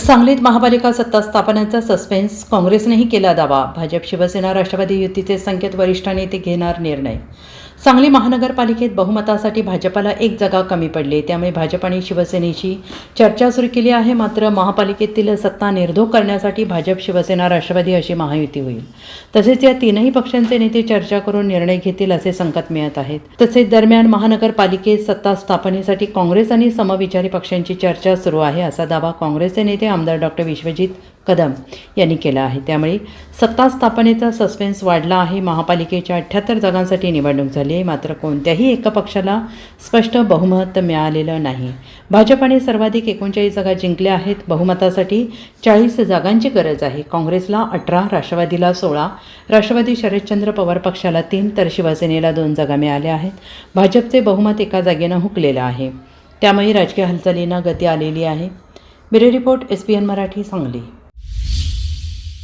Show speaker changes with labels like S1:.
S1: सांगलीत महापालिका सत्ता स्थापनेचा सस्पेन्स काँग्रेसनेही केला दावा. भाजप शिवसेना राष्ट्रवादी युतीचे संकेत वरिष्ठ नेते घेणार निर्णय. सांगली महानगरपालिकेत बहुमतासाठी भाजपाला एक जागा कमी पडली. त्यामुळे भाजप आणि शिवसेनेशी चर्चा सुरू केली आहे. मात्र महापालिकेतील सत्ता निर्धोक करण्यासाठी भाजप शिवसेना राष्ट्रवादी अशी महायुती होईल. तसेच या तीनही पक्षांचे नेते चर्चा करून निर्णय घेतील असे संकेत मिळत आहेत. तसेच दरम्यान महानगरपालिकेत सत्ता स्थापनेसाठी काँग्रेस आणि समविचारी पक्षांची चर्चा सुरू आहे असा दावा काँग्रेसचे नेते आमदार डॉक्टर विश्वजित कदम यांनी केला आहे. त्यामुळे सत्ता स्थापनेचा सस्पेन्स वाढला आहे. महापालिकेच्या अठ्ठ्याहत्तर जागांसाठी निवडणूक झाली. झाले मात्र कोणत्याही एका पक्षाला स्पष्ट बहुमत मिळालेलं नाही. भाजपाने सर्वाधिक एकोणचाळीस जागा जिंकल्या आहेत. बहुमतासाठी चाळीस जागांची गरज आहे. काँग्रेसला अठरा राष्ट्रवादीला सोळा राष्ट्रवादी शरदचंद्र पवार पक्षाला तीन तर शिवसेनेला दोन जागा मिळाल्या आहेत. भाजपचे बहुमत एका जागेनं हुकलेलं आहे. त्यामुळे राजकीय हालचालींना गती आलेली आहे. Bureau report S P N Marathi Sangli.